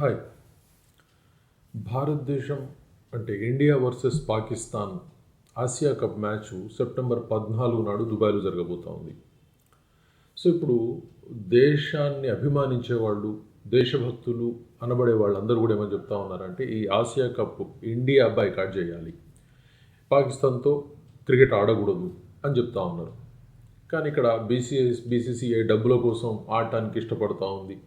Hi. భారతదేశం అంటే India versus Pakistan Asia cup match September పద్నాలుగు నాడు దుబాయ్లో జరగబోతా ఉంది సో ఇప్పుడు దేశాన్ని అభిమానించే వాళ్ళు దేశభక్తులు అనబడే వాళ్ళందరూ కూడా ఏమని చెప్తా ఉన్నారంటే ఈ ఆసియా కప్ ఇండియా బైకాట్ చేయాలి. పాకిస్తాన్తో క్రికెట్ ఆడకూడదు అని చెప్తా ఉన్నారు. కానీ ఇక్కడ బీసీఎస్ బీసీసీఐ డబ్బుల కోసం ఆడటానికి ఇష్టపడతా ఉంది.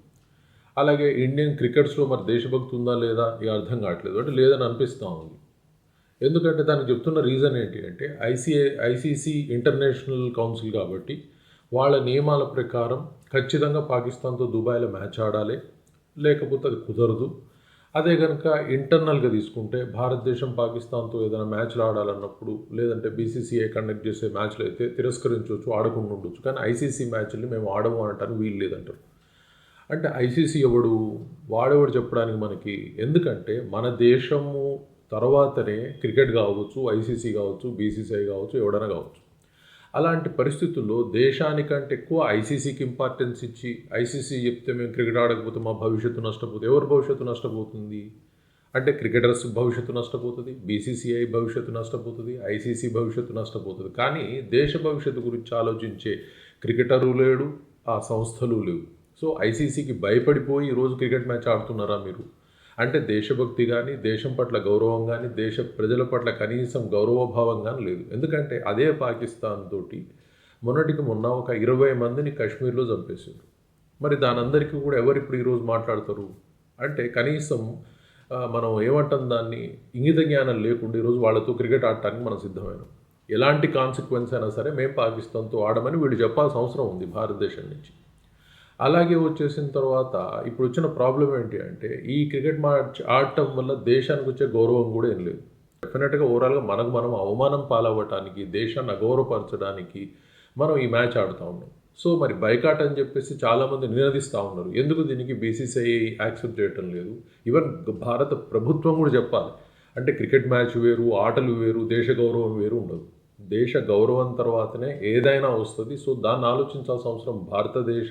అలాగే ఇండియన్ క్రికెట్స్లో మరి దేశభక్తి ఉందా లేదా ఇక అర్థం కావట్లేదు. అంటే లేదని అనిపిస్తూ ఉంది. ఎందుకంటే దానికి చెప్తున్న రీజన్ ఏంటి అంటే ఐసీఏ ఐసీసీ ఇంటర్నేషనల్ కౌన్సిల్ కాబట్టి వాళ్ళ నియమాల ప్రకారం ఖచ్చితంగా పాకిస్తాన్తో దుబాయ్లో మ్యాచ్ ఆడాలి. లేకపోతే అది కుదరదు. అదే కనుక ఇంటర్నల్గా తీసుకుంటే భారతదేశం పాకిస్తాన్తో ఏదైనా మ్యాచ్లు ఆడాలన్నప్పుడు లేదంటే బీసీసీఐ కండక్ట్ చేసే మ్యాచ్లు అయితే తిరస్కరించవచ్చు ఆడకుండా ఉండొచ్చు. కానీ ఐసీసీ మ్యాచ్ని మేము ఆడము అనటానికి వీలు లేదంటారు. అంటే ఐసీసీ ఎవడు? వాడెవడు చెప్పడానికి మనకి? ఎందుకంటే మన దేశము తర్వాతనే క్రికెట్ కావచ్చు ఐసీసీ కావచ్చు బీసీసీఐ కావచ్చు ఎవడైనా కావచ్చు. అలాంటి పరిస్థితుల్లో దేశానికంటే ఎక్కువ ఐసీసీకి ఇంపార్టెన్స్ ఇచ్చి ఐసీసీ చెప్తే మేము క్రికెట్ ఆడకపోతే మా భవిష్యత్తు నష్టపోతుంది. ఎవరి భవిష్యత్తు నష్టపోతుంది? అంటే క్రికెటర్స్ భవిష్యత్తు నష్టపోతుంది బీసీసీఐ భవిష్యత్తు నష్టపోతుంది ఐసీసీ భవిష్యత్తు నష్టపోతుంది. కానీ దేశ భవిష్యత్తు గురించి ఆలోచించే క్రికెటరు లేడు ఆ సంస్థలు లేవు. సో ఐసీసీకి భయపడిపోయి ఈరోజు క్రికెట్ మ్యాచ్ ఆడుతున్నారా మీరు? అంటే దేశభక్తి కానీ దేశం పట్ల గౌరవం కానీ దేశ ప్రజల పట్ల కనీసం గౌరవభావం కానీ లేదు. ఎందుకంటే అదే పాకిస్తాన్ తోటి మొన్నటికి మొన్న ఒక ఇరవై మందిని కాశ్మీర్లో చంపేశారు మరి దాని అందరికీ కూడా ఎవరు ఇప్పుడు ఈరోజు మాట్లాడతారు? అంటే కనీసం మనం ఏమంటాం దాన్ని? ఇంగిత జ్ఞానం లేకుండా ఈరోజు వాళ్ళతో క్రికెట్ ఆడటానికి మనం సిద్ధమైనాం? ఎలాంటి కాన్సిక్వెన్స్ అయినా సరే మేము పాకిస్తాన్తో ఆడమని వీళ్ళు చెప్పాల్సిన అవసరం ఉంది భారతదేశం నుంచి. అలాగే వచ్చేసిన తర్వాత ఇప్పుడు వచ్చిన ప్రాబ్లం ఏంటి అంటే ఈ క్రికెట్ మ్యాచ్ ఆడటం వల్ల దేశానికి వచ్చే గౌరవం కూడా ఏం లేదు. డెఫినెట్గా ఓవరాల్గా మనకు మనం అవమానం పాలవ్వటానికి దేశాన్ని అగౌరవపరచడానికి మనం ఈ మ్యాచ్ ఆడుతూ ఉన్నాం. సో మరి బైకాట్ అని చెప్పేసి చాలామంది నినదిస్తూ ఉన్నారు. ఎందుకు దీనికి బీసీసీఐ యాక్సెప్ట్ చేయటం లేదు? ఈవెన్ భారత ప్రభుత్వం కూడా చెప్పాలి. అంటే క్రికెట్ మ్యాచ్ వేరు ఆటలు వేరు దేశ గౌరవం వేరు ఉండదు. దేశ గౌరవం తర్వాతనే ఏదైనా వస్తుంది. సో దాన్ని ఆలోచించాల్సిన అవసరం భారతదేశ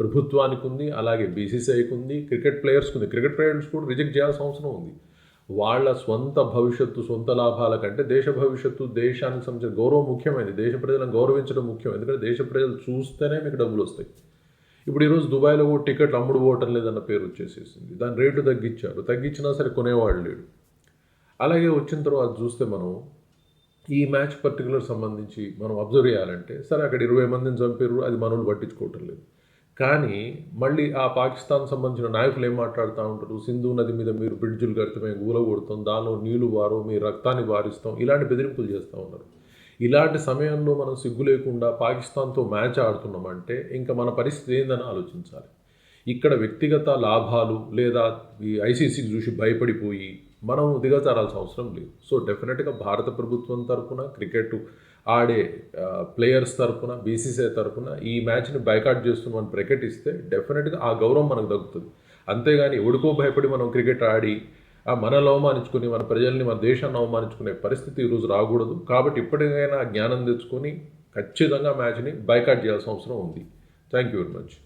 ప్రభుత్వానికి ఉంది అలాగే బీసీసీఐకి ఉంది క్రికెట్ ప్లేయర్స్కి ఉంది. క్రికెట్ ప్లేయర్స్ కూడా రిజెక్ట్ చేయాల్సిన అవసరం ఉంది. వాళ్ళ సొంత భవిష్యత్తు సొంత లాభాల కంటే దేశ భవిష్యత్తు దేశానికి సంబంధించిన గౌరవం ముఖ్యమైనది. దేశ ప్రజలను గౌరవించడం ముఖ్యం ఎందుకంటే దేశ ప్రజలు చూస్తేనే మీకు డబ్బులు వస్తాయి. ఇప్పుడు ఈరోజు దుబాయ్లో కూడా టికెట్లు అమ్ముడు పోవటం లేదన్న పేరు వచ్చేసేసింది. దాని రేటు తగ్గించారు. తగ్గించినా సరే కొనేవాడు లేడు. అలాగే వచ్చిన తర్వాత చూస్తే మనం ఈ మ్యాచ్ పర్టికులర్ సంబంధించి మనం అబ్జర్వ్ చేయాలంటే సరే అక్కడ ఇరవై మందిని చంపారు అది మనల్ని పట్టించుకోవటం లేదు. కానీ మళ్ళీ ఆ పాకిస్తాన్ సంబంధించిన నాయకులు ఏం మాట్లాడుతూ ఉంటారు? సింధు నది మీద మీరు బ్రిడ్జులు కడితే మేము గూల కొడతాం దానిలో నీళ్ళు వారు మీ రక్తాన్ని వారిస్తాం ఇలాంటి బెదిరింపులు చేస్తూ ఉన్నారు. ఇలాంటి సమయంలో మనం సిగ్గు లేకుండా పాకిస్తాన్తో మ్యాచ్ ఆడుతున్నామంటే ఇంకా మన పరిస్థితి ఏందని ఆలోచించాలి. ఇక్కడ వ్యక్తిగత లాభాలు లేదా ఈ ఐసీసీకి చూసి భయపడిపోయి మనం దిగజారాల్సిన అవసరం లేదు. సో డెఫినెట్గా భారత ప్రభుత్వం తరఫున క్రికెట్ ఆడే ప్లేయర్స్ తరఫున బీసీసీఐ తరఫున ఈ మ్యాచ్ని బైకాట్ చేస్తున్నామని ప్రకటిస్తే డెఫినెట్గా ఆ గౌరవం మనకు దక్కుతుంది. అంతేగాని ఎవడికో భయపడి మనం క్రికెట్ ఆడి ఆ మనల్ని అవమానించుకుని మన ప్రజల్ని మన దేశాన్ని అవమానించుకునే పరిస్థితి ఈరోజు రాకూడదు. కాబట్టి ఇప్పటికైనా జ్ఞానం తెచ్చుకొని ఖచ్చితంగా మ్యాచ్ని బైకాట్ చేయాల్సిన అవసరం ఉంది. Thank you very much.